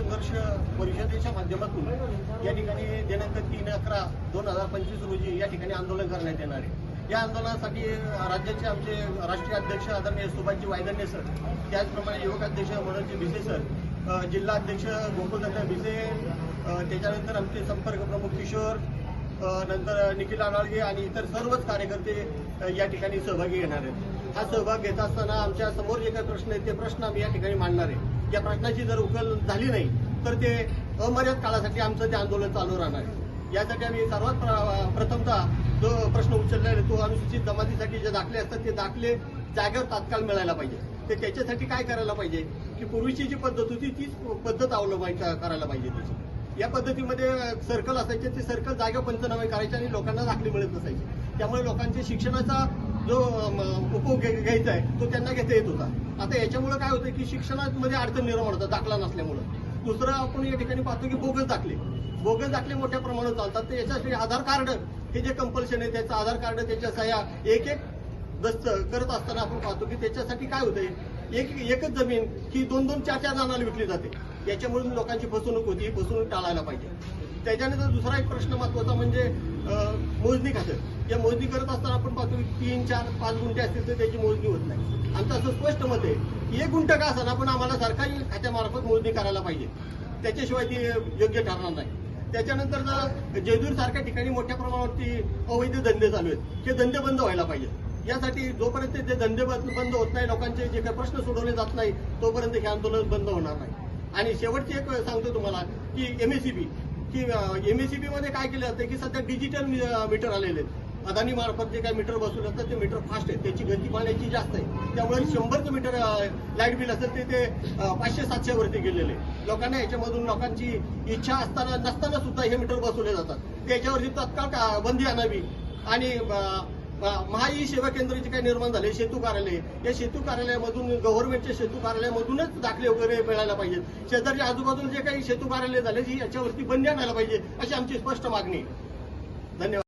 परिषदेच्या माध्यमातून या ठिकाणी दिनांक तीन अकरा दोन हजार पंचवीस रोजी या ठिकाणी आंदोलन करण्यात येणार आहे. या आंदोलनासाठी राज्याचे आमचे राष्ट्रीय अध्यक्ष आदरणीय सुभाषजी वायदंडे सर त्याचप्रमाणे युवक अध्यक्ष मनोजी भिसे सर जिल्हा अध्यक्ष गोकुलदत्त भिसे त्याच्यानंतर आमचे संपर्क प्रमुख किशोर नंतर निखिल आणाळगे आणि इतर सर्वच कार्यकर्ते या ठिकाणी सहभागी घेणार आहेत. हा सहभाग घेत असताना आमच्यासमोर जे काही प्रश्न आहेत. ते प्रश्न आम्ही या ठिकाणी मांडणार आहे. या प्रश्नाची जर उकल झाली नाही तर ते अमर्याद काळासाठी आमचं ते आंदोलन चालू राहणार आहे. यासाठी आम्ही सर्वात प्र- प्रथमतः जो प्रश्न उचलला आहे तो अनुसूचित जमातीसाठी जे दाखले असतात ते दाखले जागेवर तात्काळ मिळायला पाहिजे. ते त्याच्यासाठी काय करायला पाहिजे? की पूर्वीची जी पद्धत होती तीच पद्धत अवलंबायची करायला पाहिजे त्याची. या पद्धतीमध्ये सर्कल असायचे ते सर्कल जागा पंचनामे करायचे आणि लोकांना दाखले मिळत नसायचे. त्यामुळे लोकांचे शिक्षणाचा जो उपयोग घ्याय- घ्यायचा आहे तो त्यांना घेता येत होता. आता याच्यामुळे काय होतं की शिक्षणामध्ये अडचण निर्माण होतात दाखला नसल्यामुळं. दुसरं आपण या ठिकाणी पाहतो की बोगस दाखले. बोगस दाखले मोठ्या प्रमाणात चालतात. तर याच्यासाठी आधार कार्ड हे जे कंपल्शन आहे त्याचं आधार कार्ड त्याच्या सह्या एक एक दस्त करत असताना आपण पाहतो की त्याच्यासाठी काय होतंय? एक एकच जमीन ही दोन दोन चार चार जणांना विकली जाते. याच्यामुळे लोकांची फसवणूक होती ही फसवणूक टाळायला पाहिजे. त्याच्यानंतर दुसरा एक प्रश्न महत्त्वाचा म्हणजे मोजणी खातं. या मोजणी करत असताना आपण पाहतो तीन चार पाच गुंठे असतील तर त्याची मोजणी होत नाही. आमचं असं स्पष्ट मत आहे की एक गुंठ का असताना पण आम्हाला सरकारी खात्यामार्फत मोजणी करायला पाहिजे. त्याच्याशिवाय ती योग्य ठरणार नाही. त्याच्यानंतर जर जेजूर सारख्या ठिकाणी मोठ्या प्रमाणावरती अवैध धंदे चालू आहेत. ते धंदे बंद व्हायला पाहिजे. यासाठी जोपर्यंत ते धंदे बंद बंद होत नाही लोकांचे जे काही प्रश्न सोडवले जात नाही तोपर्यंत हे आंदोलन बंद होणार नाही. आणि शेवटची एक सांगतो तुम्हाला की एमएससीबी की एमएससीबी मध्ये काय केलं जातं की सध्या डिजिटल मीटर आलेले आहेत. अदानी मार्फत जे काही मीटर बसवले असतात ते मीटर फास्ट आहे त्याची गती पाण्याची जास्त आहे. त्यामुळे शंभरचं मीटर लाइट बिल असेल ते ते पाचशे सातशे वरती गेलेले लोकांना याच्यामधून लोकांची इच्छा असताना नसताना सुद्धा हे मीटर बसवले जातात. त्याच्यावरती तत्काळ बंदी आणावी. आणि महाई सेवा केंद्र जे काही निर्माण झाले. सेतू कार्यालय. या सेतू कार्यालयामधून गव्हर्नमेंटच्या शेतू कार्यालयामधूनच दाखले वगैरे मिळायला पाहिजेत. शेजारच्या आजूबाजूला जे काही सेतू कार्यालय झाले याच्यावरती बंदी आणायला पाहिजे अशी आमची स्पष्ट मागणी धन्यवाद.